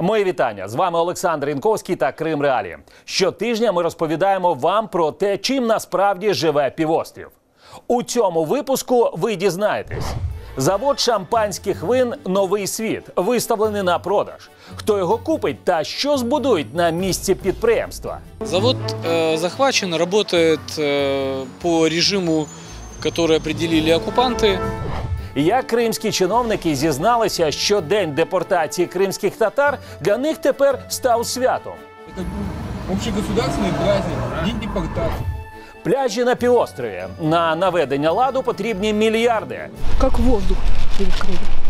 Мої вітання з вами Олександр Інковський та Крим Реалії. Щотижня ми розповідаємо вам про те, чим насправді живе півострів. У цьому випуску ви дізнаєтесь. Завод шампанських вин Новий світ виставлений на продаж. Хто його купить та що збудують на місці підприємства? Завод э, захвачен, работает э, по режиму, который определили оккупанты. Як кримські чиновники зізналися, що день депортації кримських татар для них тепер став святом. Это общегосударственный праздник, день депортации. Пляжі на півострові на наведення ладу потрібні мільярди. как воздух перед Крымом.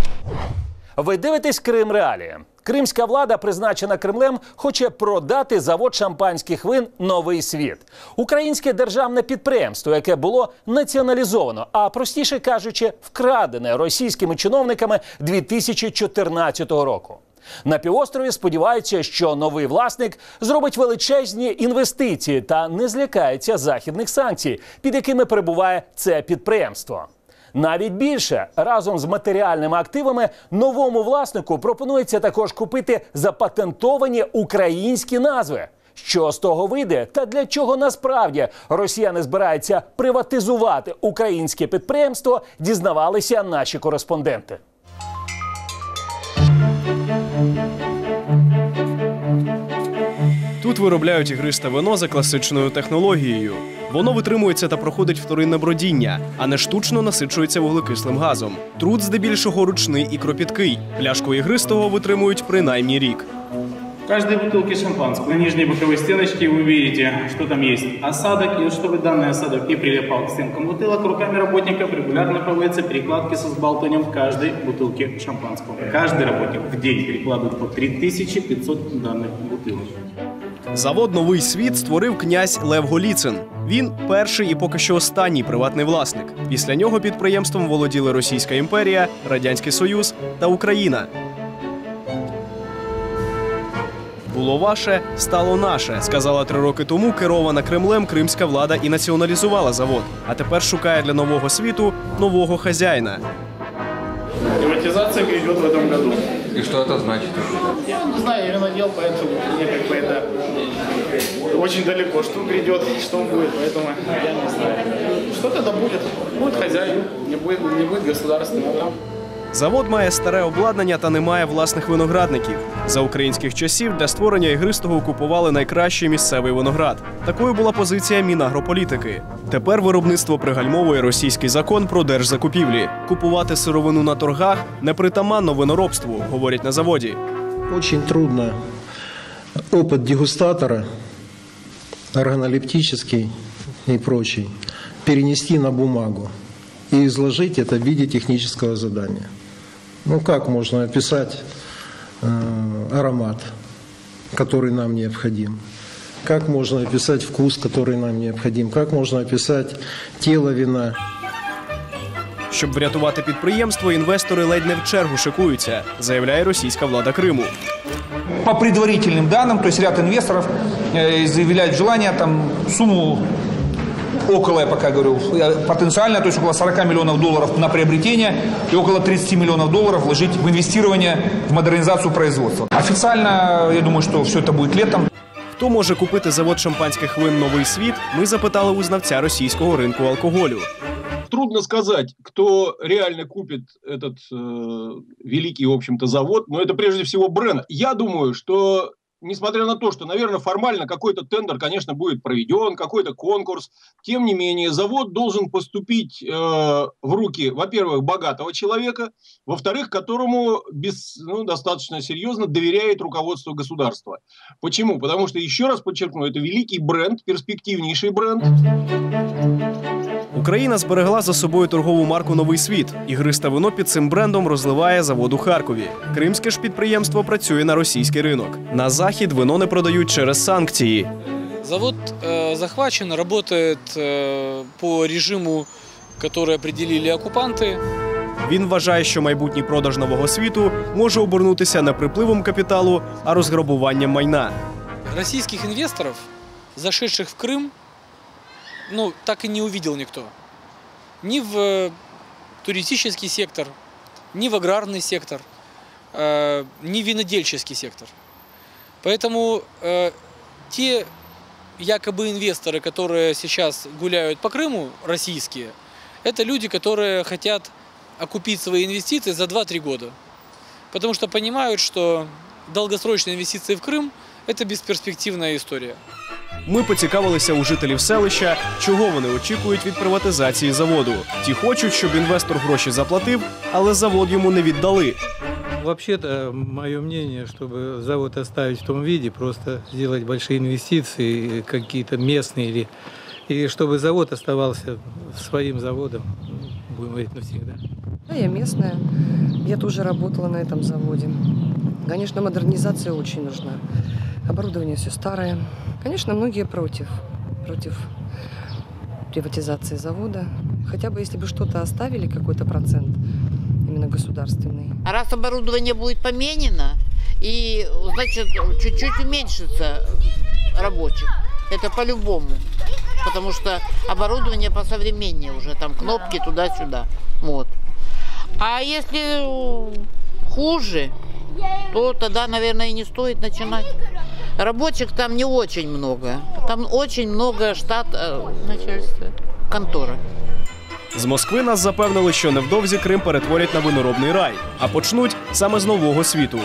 Ви дивитесь Крим Реалії. Кримська влада, призначена Кремлем, хоче продати завод шампанських вин Новий світ. Українське державне підприємство, яке було націоналізовано, а простіше кажучи, вкрадене російськими чиновниками 2014 року. На півострові сподіваються, що новий власник зробить величезні інвестиції та не злякається західних санкцій, під якими перебуває це підприємство. Навіть більше разом з матеріальними активами новому власнику пропонується також купити запатентовані українські назви. Що з того вийде, та для чого насправді росіяни збираються приватизувати українське підприємство, дізнавалися наші кореспонденти. Тут виробляють ігристе вино за класичною технологією. Воно витримується та проходить вторинне бродіння, а не штучно насичується вуглекислим газом. Труд здебільшого ручний і кропіткий. Пляшку ігристого витримують принаймні рік. В каждой бутылке шампанского на нижней боковой стеночке вы видите, что там есть осадок. И вот чтобы данный осадок не прилипал к стенкам бутылок, руками работников регулярно проводятся перекладки со сбалтыванием в каждой бутылке шампанского. Каждый работник в день перекладывает по 3500 данных бутылок. Завод Новий світ створив князь Лев Голіцин. Він перший і поки що останній приватний власник. Після нього підприємством володіли Російська імперія, Радянський Союз та Україна. Було ваше, стало наше, сказала три роки тому керована Кремлем кримська влада і націоналізувала завод. А тепер шукає для нового світу нового хазяїна. Приватизация грядет в этом году. И что это значит? Я не знаю, я винодел, поэтому мне как бы это очень далеко. Что грядет, что будет, поэтому я не знаю. Что-то да будет. Будет хозяин, не будет, не будет государственного. Завод має старе обладнання та не має власних виноградників. За українських часів для створення ігристого купували найкращий місцевий виноград. Такою була позиція Мінагрополітики. Тепер виробництво пригальмовує російський закон про держзакупівлі. Купувати сировину на торгах непритаманно виноробству, говорять на заводі. Очень трудно опыт дегустатора, органолептический и прочий, перенести на бумагу и изложить это в виде технического задания. Ну как можно описать э, аромат, который нам необходим? Как можно описать вкус, который нам необходим? Как можно описать тело вина? Щоб врятувати підприємство, інвестори ледь не в чергу шикуються, заявляє російська влада Криму. По предварительным данным, то есть ряд инвесторов э, заявляют желание там сумму около, я пока говорю, потенциально, то есть около 40 миллионов долларов на приобретение и около 30 миллионов долларов вложить в инвестирование в модернизацию производства. Официально, я думаю, что все это будет летом. Хто може купити завод шампанських вин Новий світ? Ми запитали у знавця російського ринку алкоголю. трудно сказать, кто реально купит этот э, великий, в общем-то, завод, но это прежде всего бренд. Я думаю, что несмотря на то, что, наверное, формально какой-то тендер, конечно, будет проведен, какой-то конкурс, тем не менее, завод должен поступить э, в руки, во-первых, богатого человека, во-вторых, которому без, ну, достаточно серьезно доверяет руководство государства. Почему? Потому что, еще раз подчеркну, это великий бренд, перспективнейший бренд. Україна зберегла за собою торгову марку Новий світ. Ігристе вино під цим брендом розливає завод у Харкові. Кримське ж підприємство працює на російський ринок. На захід вино не продають через санкції. Завод э, захвачен, работает э, по режиму, который определили оккупанты. Він вважає, що майбутній продаж нового світу може обернутися не припливом капіталу, а розграбуванням майна. Российских инвесторов, зашедших в Крым, Ну, так и не увидел никто. Ни в э, туристический сектор, ни в аграрный сектор. э, не винодельческий сектор. Поэтому э, те якобы инвесторы, которые сейчас гуляют по Крыму, российские, это люди, которые хотят окупить свои инвестиции за 2-3 года. Потому что понимают, что долгосрочные инвестиции в Крым – это бесперспективная история. Ми поцікавилися у жителів селища, чого вони очікують від приватизації заводу. Ті хочуть, щоб інвестор гроші заплатив, але завод йому не віддали. Вообще-то, мое мнение, чтобы завод оставить в том виде, просто сделать большие инвестиции, какие-то местные, или, и чтобы завод оставался своим заводом, ну, будем говорить, навсегда. Да, я местная. Я тоже работала на этом заводе. Конечно, модернизация очень нужна. Оборудование все старое. Конечно, многие против. Против приватизации завода. Хотя бы если бы что-то оставили, какой-то процент, именно государственный. А раз оборудование будет поменено, и, значит, чуть-чуть уменьшится рабочих. Это по-любому. Потому что оборудование посовременнее уже, там кнопки туда-сюда. Вот. А если хуже, то тогда, наверное, и не стоит начинать. Рабочих там не очень много. Там очень много штат э, начальства, контора. З Москви нас запевнили, що невдовзі Крим перетворять на виноробний рай, а почнуть саме з нового світу.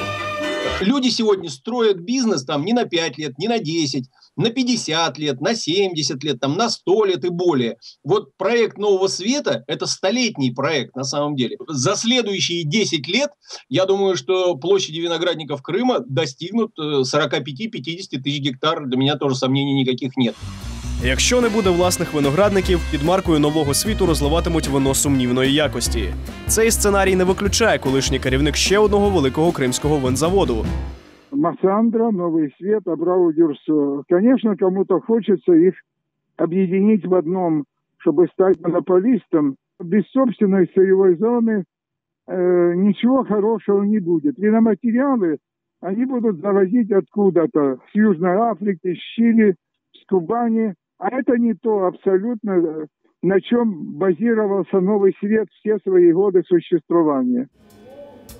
Люди сьогодні строят бізнес там не на 5 лет, не на 10, на 50 лет, на 70 лет, там, на 100 лет и более. Вот проект Нового Света – это столетний проект на самом деле. За следующие 10 лет, я думаю, что площади виноградников Крыма достигнут э, 45-50 тысяч гектар. Для меня тоже сомнений никаких нет. Якщо не буде власних виноградників, під маркою нового світу розливатимуть вино сумнівної якості. Цей сценарій не виключає колишній керівник ще одного великого кримського винзаводу. Массандра, Новый Свет, Абрау Дюрсо. Конечно, кому-то хочется их объединить в одном, чтобы стать монополистом. Без собственной сырьевой зоны э, ничего хорошего не будет. Виноматериалы они будут завозить откуда-то, с Южной Африки, с Чили, с Кубани. А это не то абсолютно, э, на чем базировался Новый Свет все свои годы существования.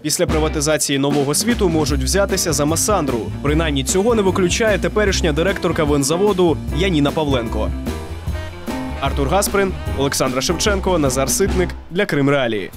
Після приватизації нового світу можуть взятися за Масандру. Принаймні цього не виключає теперішня директорка винзаводу Яніна Павленко. Артур Гасприн, Олександра Шевченко, Назар Ситник для Крим Реалії.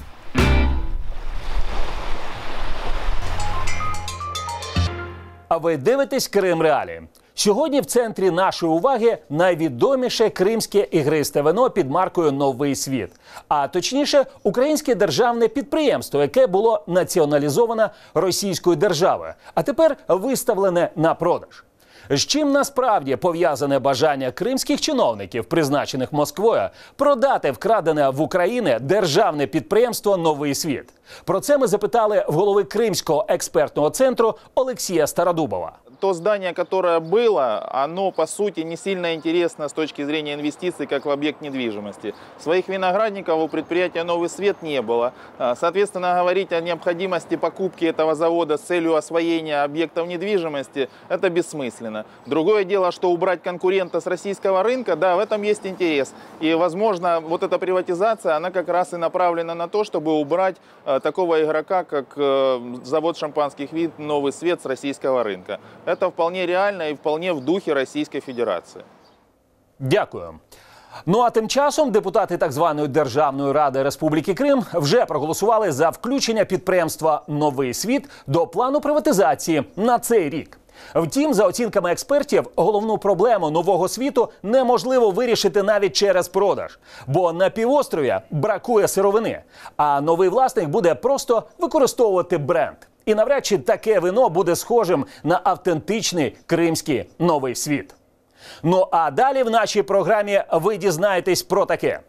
А ви дивитесь Крим Реалі. Сьогодні в центрі нашої уваги найвідоміше кримське ігристе вино під маркою Новий світ, а точніше, українське державне підприємство, яке було націоналізоване Російською державою, а тепер виставлене на продаж. З чим насправді пов'язане бажання кримських чиновників, призначених Москвою, продати вкрадене в Україні державне підприємство Новий світ? Про це ми запитали в голови Кримського експертного центру Олексія Стародубова. То здание, которое было, оно по сути не сильно интересно с точки зрения инвестиций, как в объект недвижимости. Своих виноградников у предприятия «Новый свет» не было. А, Соответственно, говорить о необходимости покупки этого завода с целью освоения объектов недвижимости – это бессмысленно. Другое дело, что убрать конкурента с российского рынка, да, в этом есть интерес. И, возможно, вот эта приватизация, она как раз и направлена на то, чтобы убрать э, такого игрока, как э, завод шампанских вин «Новый свет» с российского рынка. Это вполне реально и вполне в духе Российской Федерации. Дякую. Ну а тим часом депутати так званої Державної ради Республіки Крим вже проголосували за включення підприємства Новий світ до плану приватизації на цей рік. Втім, за оцінками експертів, головну проблему нового світу неможливо вирішити навіть через продаж, бо на півострові бракує сировини, а новий власник буде просто використовувати бренд. І навряд чи таке вино буде схожим на автентичний кримський новий світ. Ну а далі в нашій програмі ви дізнаєтесь про таке.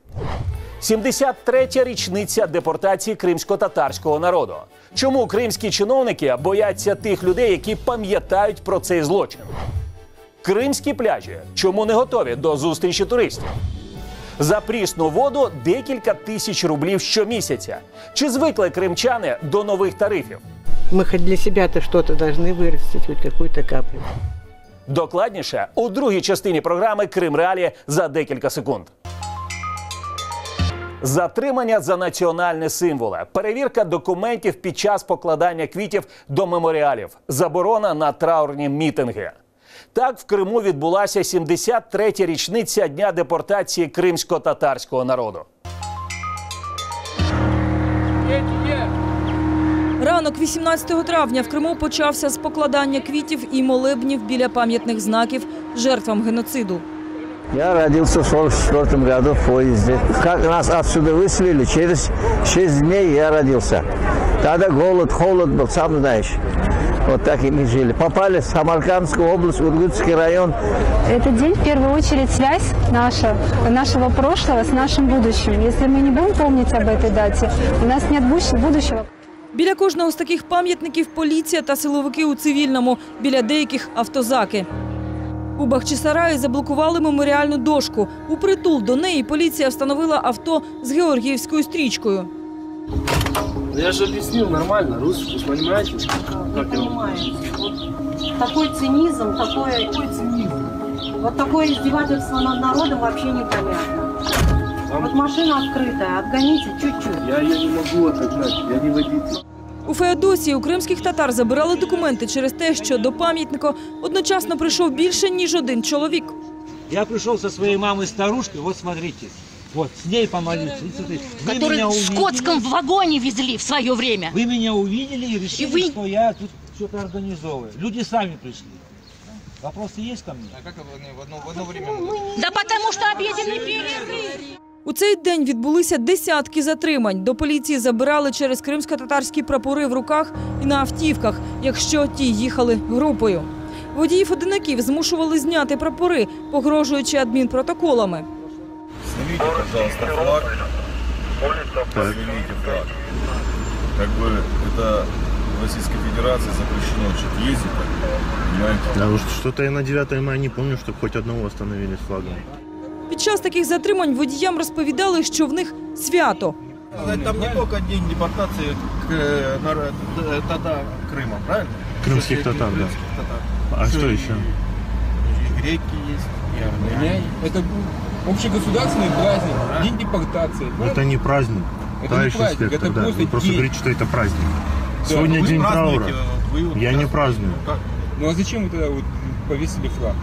73-я річниця депортації кримсько-татарського народу. Чому кримські чиновники бояться тих людей, які пам'ятають про цей злочин? Кримські пляжі чому не готові до зустрічі туристів? За прісну воду декілька тисяч рублів щомісяця. Чи звикли кримчани до нових тарифів? Мы хоть для себя-то что-то должны вырастить, хоть какую-то каплю. Докладніше у другій частині програми Крим Реалі за декілька секунд. Затримання за національні символи, перевірка документів під час покладання квітів до меморіалів, заборона на траурні мітинги. Так в Криму відбулася 73-я річниця дня депортації кримсько-татарського народу. Ранок 18 травня в Криму почався з покладання квітів і молебнів біля пам'ятних знаків жертвам геноциду. Я родился в 44 году в поезде. Как нас отсюда выселили, через 6 дней я родился. Тогда голод, холод был, сам знаешь. Вот так и мы жили. Попали в Самаркандскую область, Ургутский район. Этот день в первую очередь связь наша, нашего прошлого с нашим будущим. Если мы не будем помнить об этой дате, у нас нет будущ- будущего. Біля кожного з таких пам'ятників поліція та силовики у цивільному, біля деяких автозаки. У Бахчисараї заблокували меморіальну дошку. У притул до неї поліція встановила авто з георгіївською стрічкою. Я же объяснил нормально, русский, понимаете? Как его? Такой цинизм, такое... Такой цинизм. Вот такое издевательство над народом вообще непонятно. Вот машина открытая, отгоните чуть-чуть. Я ее не могу отогнать, я не водитель. У Феодосії у кримських татар забирали документи через те, що до пам'ятника одночасно прийшов більше ніж один чоловік. Я пришел со своей мамой старушкой, вот смотрите. Вот, с ней помолиться. Вот смотрите. Вы который меня в увидели, скотском вагоне везли в свое время. Вы меня увидели и решили, И вы- что я тут что-то организовываю. Люди сами пришли. Вопросы есть ко мне? А как в одно, в одно время? Да потому что обеденный перерыв. У цей день відбулися десятки затримань. До поліції забирали через кримсько-татарські прапори в руках і на автівках, якщо ті їхали групою. Водіїв одинаків змушували зняти прапори, погрожуючи адмінпротоколами. Снимите, пожалуйста, флаг. Снимите флаг. Как бы это в Российской Федерации запрещено что-то ездить, так, понимаете? Да уж что-то я на 9 мая не помню, чтобы хоть одного остановили с флагом. Під час таких затримань водіям розповідали, що в них свято. Там не только день депортации к э, нар- э, татар Крыма, правильно? Крымских Еще татар, да. крымских татар. А Всё, что и- еще? и Греки есть, и армяне. Это общегосударственный праздник, день депортации. Это не праздник. Это Товарищ не праздник, инспектор, это да. просто Вы просто день. говорите, что это праздник. Да, Сегодня вы день празднуете, траура. вы вот Я не празднуете. праздную. Ну а зачем вы тогда вот повесили флаг?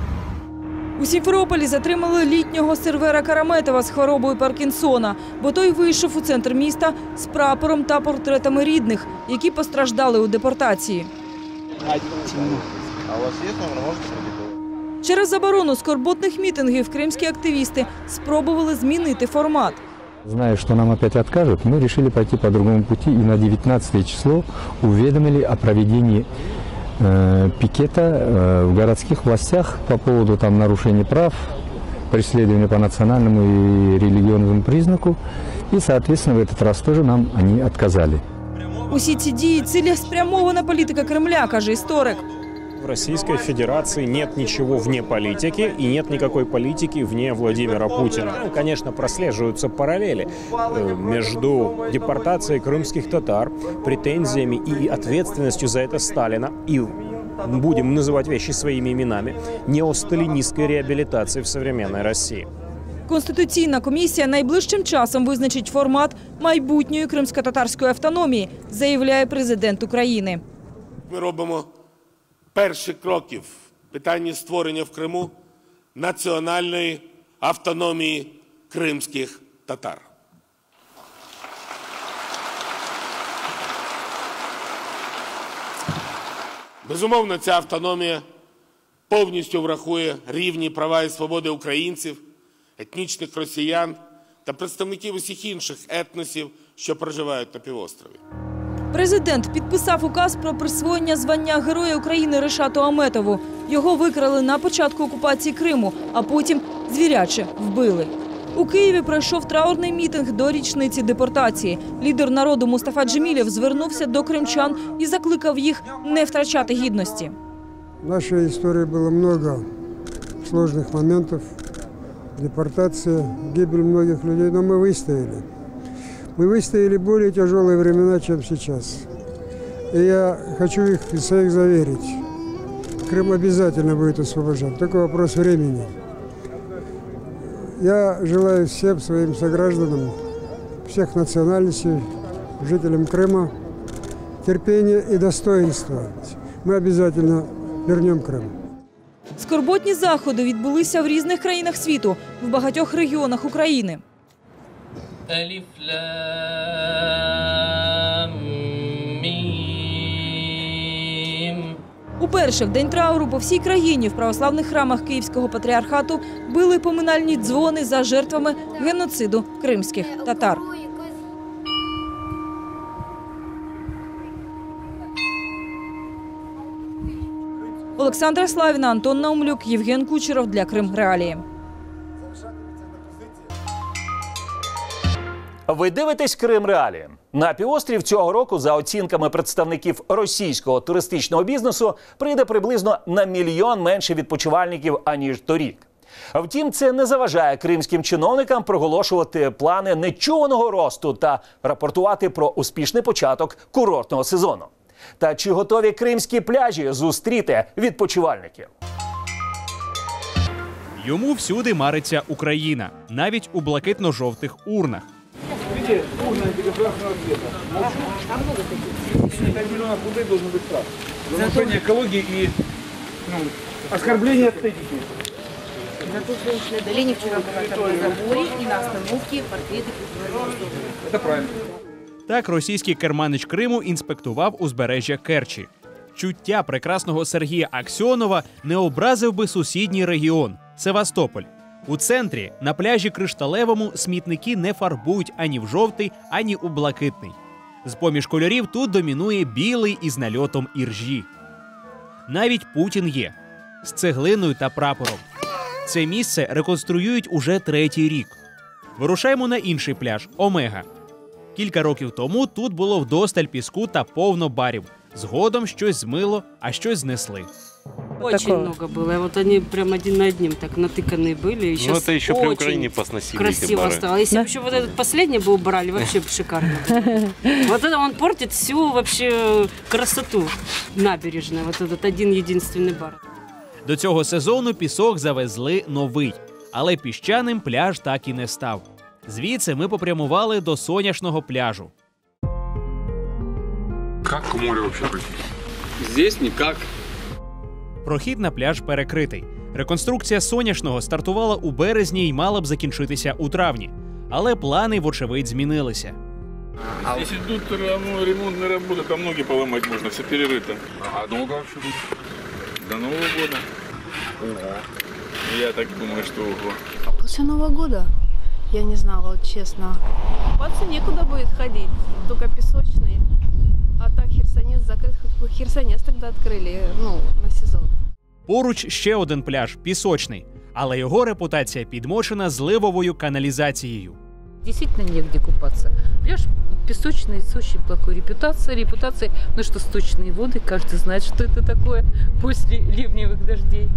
У Сімферополі затримали літнього сервера Караметова з хворобою Паркінсона, бо той вийшов у центр міста з прапором та портретами рідних, які постраждали у депортації. А у вас есть номер, можете продиктовать? Через заборону скорботних мітингів кримські активісти спробували змінити формат. Зная, что нам опять откажут, мы решили пойти по другому пути и на 19 число уведомили о проведении э, пикета э, в городских властях по поводу там нарушений прав, преследования по национальному и религиозному признаку. И, соответственно, в этот раз тоже нам они отказали. Усі ці дії цілеспрямована політика Кремля, каже історик. В Российской Федерации нет ничего вне политики и нет никакой политики вне Владимира Путина. Ну, Конечно, прослеживаются параллели э, между депортацией крымских татар, претензиями и ответственностью за это Сталина и будем называть вещи своими именами, неосталинистской реабилитации в современной России. Конституційна комісія найближчим часом визначить формат майбутньої кримсько-татарської автономії, заявляє президент України. Ми робимо перші кроки в питанні створення в Криму національної автономії кримських татар. Безумовно, ця автономія повністю врахує рівні права і свободи українців, етнічних росіян та представників усіх інших етносів, що проживають на півострові. Президент підписав указ про присвоєння звання Героя України Решату Аметову. Його викрали на початку окупації Криму, а потім звіряче вбили. У Києві пройшов траурний мітинг до річниці депортації. Лідер народу Мустафа Джемілєв звернувся до кримчан і закликав їх не втрачати гідності. В нашей истории было много сложных моментов, депортация, гибель многих людей, но мы выстояли. Мы выстояли более тяжелые времена, чем сейчас. И я хочу их и своих заверить. Крым обязательно будет освобожден, только вопрос времени. Я желаю всем своим согражданам всех национальностей, жителям Крыма терпения и достоинства. Мы обязательно вернем Крым. Скорботні заходи відбулися в різних країнах світу, в багатьох регіонах України. ألف لام ميم Уперше в день трауру по всій країні в православних храмах Київського патріархату били поминальні дзвони за жертвами геноциду кримських татар. Олександра Славіна, Антон Наумлюк, Євген Кучеров для Крим Реалії. Ви дивитесь Крим Реалі. На півострів цього року, за оцінками представників російського туристичного бізнесу, прийде приблизно на мільйон менше відпочивальників аніж торік. Втім, це не заважає кримським чиновникам проголошувати плани нечуваного росту та рапортувати про успішний початок курортного сезону. Та чи готові кримські пляжі зустріти відпочивальників? Йому всюди мариться Україна, навіть у блакитно-жовтих урнах. Видите, урна красного цвета. Это миллионов рублей должен быть штраф. За нарушение экологии и ну, оскорбление эстетики. Зато женщины Долине вчера была там на заборе и на остановке портреты Это правильно. Так російський керманич Криму інспектував узбережжя Керчі. Чуття прекрасного Сергія Аксьонова не образив би сусідній регіон Севастополь. У центрі на пляжі Кришталевому смітники не фарбують ані в жовтий, ані у блакитний. З поміж кольорів тут домінує білий із нальотом іржі. Навіть Путін є з цеглиною та прапором. Це місце реконструюють уже третій рік. Вирушаємо на інший пляж Омега. Кілька років тому тут було вдосталь піску та повно барів. Згодом щось змило, а щось знесли. Очень много было. И Вот они прям один на одним так натыканные были. И Ну, сейчас это еще при очень Украине посносили эти красиво бары. стало. Если бы еще вот этот последний бы убрали, вообще бы шикарно. Вот это он портит всю вообще красоту набережной. Вот этот один единственный бар. До цього сезону пісок завезли новий, але піщаним пляж так і не став. Звідси ми попрямували до соняшного пляжу. Как к морю вообще прийти? Здесь никак. Прохід на пляж перекритий. Реконструкція соняшного стартувала у березні і мала б закінчитися у травні. Але плани, вочевидь, змінилися. Здесь идут ну, ремонтные работы, там ноги поломать можно, все перерыто. А долго вообще будет? До Нового года. Ого. Я так думаю, что ого. После Нового года я не знала, вот честно. Купаться некуда будет ходить, только песочный. А так Херсонес закрыт, хоть бы Херсонес тогда открыли, ну, на сезон. Поруч ще один пляж пісочний, але його репутація підмочена зливовою каналізацією. Действительно негде купаться. Пляж песочный с очень плохой репутацией. Репутацией, ну что сточные воды, каждый знает, что это такое после ливневых дождей.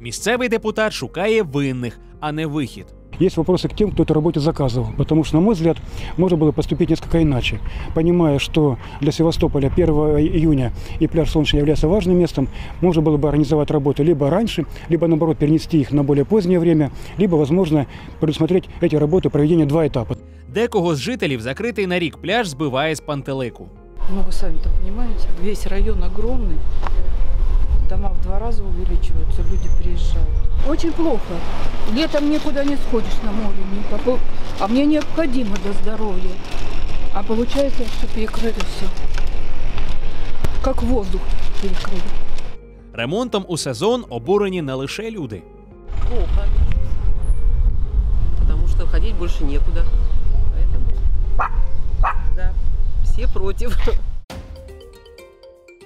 Місцевий депутат шукає винних, а не вихід. Есть вопросы к тем, кто эту работу заказывал. Потому что, на мой взгляд, можно было поступить несколько иначе. Понимая, что для Севастополя 1 июня и пляж Солнечный является важным местом, можно было бы организовать работу либо раньше, либо, наоборот, перенести их на более позднее время, либо, возможно, предусмотреть эти работы проведение два этапа. Декого з жителів закритий на рік пляж збиває з пантелику. Ну, вы сами-то понимаете, весь район огромный. Дома в два раза увеличиваются, люди приезжают. Очень плохо. Летом никуда не сходишь на море, не попо- а мне необходимо до здоровья. А получается, что перекрыли все. Как воздух перекрыли. Ремонтом у сезон обурені не лише люди. Плохо. Потому что ходить больше некуда. Поэтому, да, все против.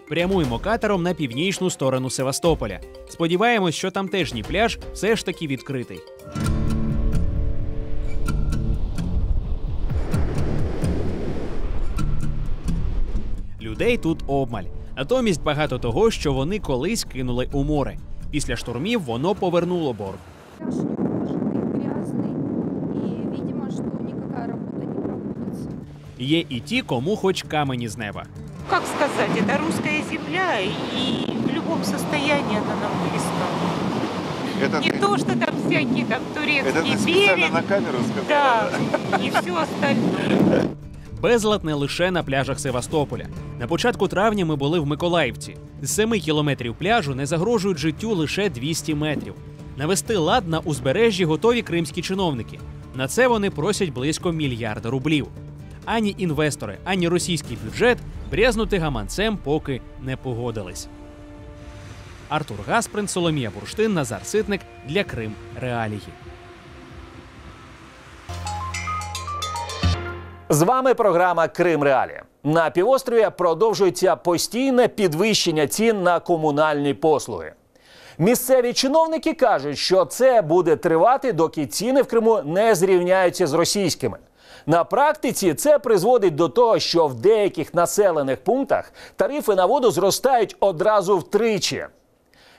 Прямуємо катером на північну сторону Севастополя. Сподіваємось, що тамтешній пляж все ж таки відкритий. Людей тут обмаль. Натомість багато того, що вони колись кинули у море. Після штурмів воно повернуло борг. Є і ті, кому хоч камені з неба Как сказать, это русская земля, и в любом состоянии она нам близка. Это Не то, что там всякие там турецкий Это ты специально берег. на камеру сказала? Да, и все остальное. Безлад не лише на пляжах Севастополя. На початку травня ми були в Миколаївці. З 7 кілометрів пляжу не загрожують життю лише 200 метрів. Навести лад на узбережжі готові кримські чиновники. На це вони просять близько мільярда рублів. Ані інвестори, ані російський бюджет брязнути гаманцем поки не погодились. Артур Гасприн, Соломія Бурштин, Назар Ситник для Крим Реалії. З вами програма Крим Реалі. На півострові продовжується постійне підвищення цін на комунальні послуги. Місцеві чиновники кажуть, що це буде тривати, доки ціни в Криму не зрівняються з російськими. На практиці це призводить до того, що в деяких населених пунктах тарифи на воду зростають одразу втричі.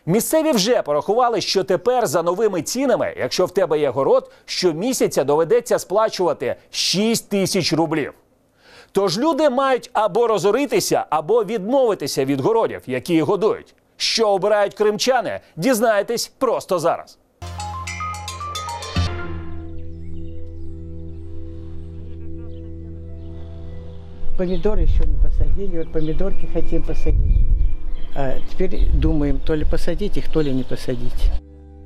Місцеві вже порахували, що тепер за новими цінами, якщо в тебе є город, щомісяця доведеться сплачувати 6 тисяч рублів. Тож люди мають або розоритися, або відмовитися від городів, які годують. Що обирають кримчани, дізнаєтесь просто зараз. Помидоры еще не посадили, вот помидорки хотим посадить. А теперь думаем, то ли посадить их, то ли не посадить.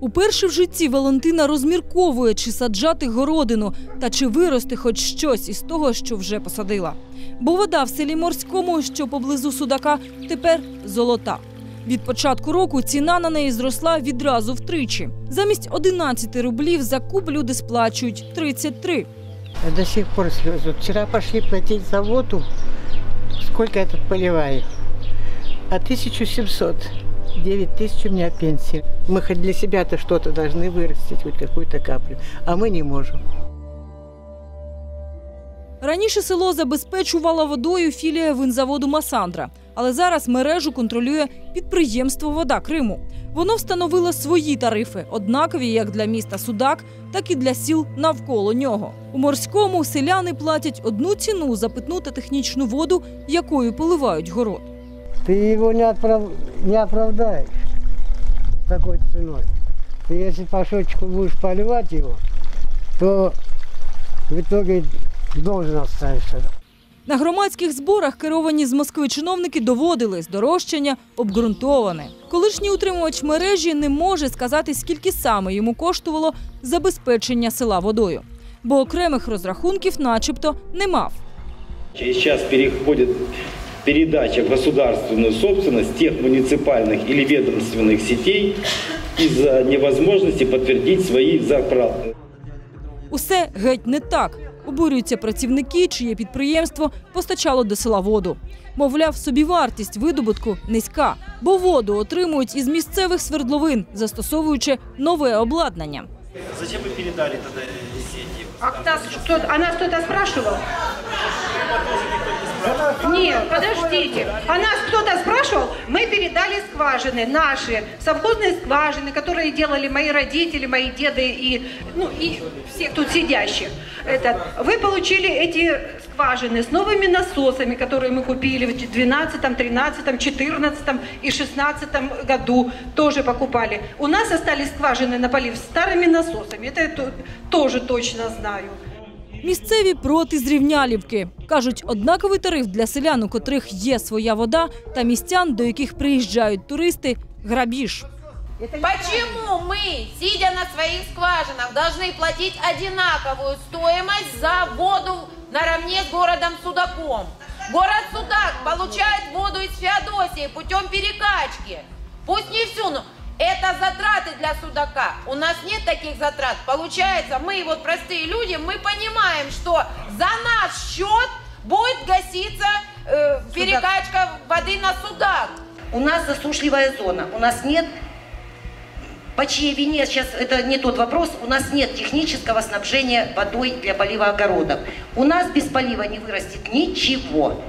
Уперше в житті Валентина розмірковує, чи саджати городину та чи вирости хоч щось із того, що вже посадила. Бо вода в селі Морському, що поблизу Судака, тепер золота. Від початку року ціна на неї зросла відразу втричі. Замість 11 рублів за куб люди сплачують 33 До сих пор слезы. Вот Вчера пошли платить за воду. Сколько я тут поливаю? А 1700. 9 тысяч у меня пенсия. Мы хоть для себя-то что-то должны вырастить, хоть какую-то каплю. А мы не можем. Раніше село забезпечувала водою філія винзаводу Масандра, але зараз мережу контролює підприємство Вода Криму. Воно встановило свої тарифи, однакові як для міста Судак, так і для сіл навколо нього. У морському селяни платять одну ціну за питну та технічну воду, якою поливають город. Ты его не, отправ... не оправдаешь такой ценой. Ты если по счетчику будешь поливать его, то в итоге должен оставиться. На громадських зборах керовані з Москви чиновники доводили здорожчання обґрунтоване. Колишній утримувач мережі не може сказати, скільки саме йому коштувало забезпечення села водою, бо окремих розрахунків, начебто, не мав. Сейчас переходит передача в государственную собственность тех муниципальных или ведомственных сетей из-за невозможности подтвердить свои зарплаты. Усе геть не так. Обурюються працівники, чиє підприємство постачало до села воду. Мовляв, собівартість видобутку низька, бо воду отримують із місцевих свердловин, застосовуючи нове обладнання. Зачем ви передали тоді сети? А кто, а нас кто-то спрашивал? Нет, подождите. А нас кто-то спрашивал? Мы передали скважины наши, совхозные скважины, которые делали мои родители, мои деды и, ну, и все тут сидящих. Это, вы получили эти скважины с новыми насосами, которые мы купили в 2012, 2013, 2014 и 2016 году. Тоже покупали. У нас остались скважины на полив с старыми насосами. Это я то- тоже точно знаю. Місцеві проти зрівнялівки. Кажуть, однаковий тариф для селян, у котрих є своя вода, та містян, до яких приїжджають туристи – грабіж. Почему мы, сидя на своих скважинах, должны платить одинаковую стоимость за воду наравне с городом Судаком? Город Судак получает воду из Феодосии путем перекачки. Пусть не всю, но это затраты для Судака. У нас нет таких затрат. Получается, мы вот простые люди, мы понимаем, что за наш счет будет гаситься э, перекачка воды на Судак. У нас засушливая зона, у нас нет, по чьей вине, сейчас это не тот вопрос, у нас нет технического снабжения водой для полива огородов. У нас без полива не вырастет ничего.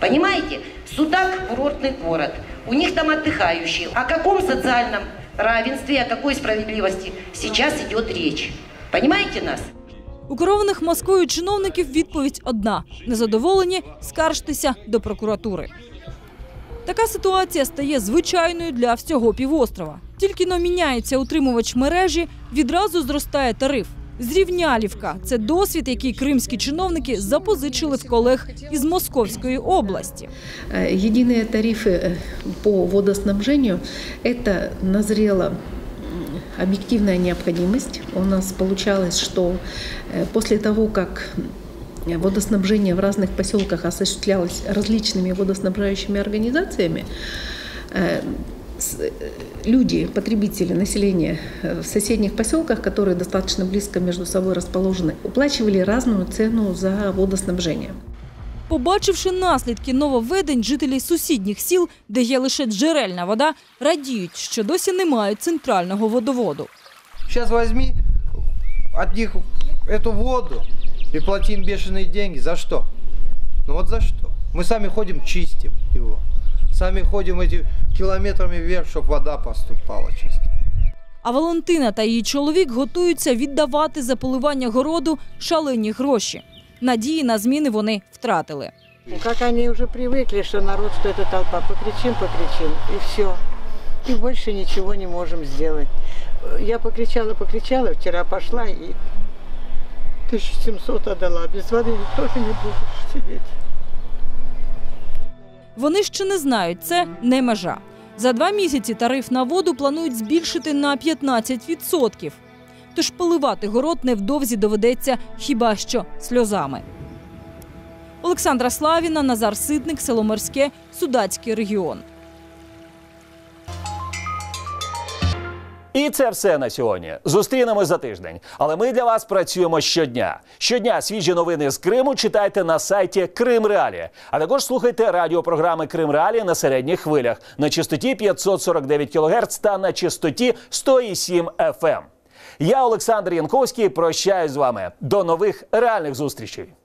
Понимаете? Судак – курортный город. У них там отдыхающие. О каком социальном равенстве, о какой справедливости сейчас идет речь? Понимаете нас? У керованих Москвою чиновників відповідь одна – незадоволені – скаржтеся до прокуратури. Така ситуація стає звичайною для всього півострова. Тільки но міняється утримувач мережі, відразу зростає тариф. Зрівнялівка це досвід, який кримські чиновники запозичили в колег із Московської області. Э, Единые тарифы э, по водоснабжению – это назрела м, объективная необходимость. У нас получалось, что э, после того, как м, водоснабжение в разных поселках осуществлялось различными водоснабжающими организациями, э, с- э, люди, потребители, население э, в соседних поселках, которые достаточно близко между собой расположены, уплачивали разную цену за водоснабжение. Побачивши наслідки нововведень, жителі сусідніх сіл, де є лише джерельна вода, радіють, що досі не мають центрального водоводу. Сейчас возьми от них эту воду и плати им бешеные деньги. За что? Ну вот за что? Мы сами ходим, чистим его. Сами ходим эти километрами вверх, чтобы вода поступала чистить. А Валентина та її чоловік готуються віддавати за поливання городу шалені гроші. Надії на зміни вони втратили. Ну, Как они уже привыкли, что народ, что это толпа. Покричим, покричим, и все. И больше ничего не можем сделать. Я покричала, покричала, вчера пошла и 1700 отдала. Без воды тоже не будешь сидеть. Вони ще не знають, це не межа. За два місяці тариф на воду планують збільшити на 15%. Тож поливати город невдовзі доведеться хіба що сльозами. Олександра Славіна, Назар Ситник, село Морське, Судацький регіон. І це все на сьогодні. Зустрінемось за тиждень. Але ми для вас працюємо щодня. Щодня свіжі новини з Криму читайте на сайті Крим Реалі. А також слухайте радіопрограми Крим Реалі на середніх хвилях на частоті 549 кГц та на частоті 107 FM. Я Олександр Янковський. Прощаюсь з вами. До нових реальних зустрічей.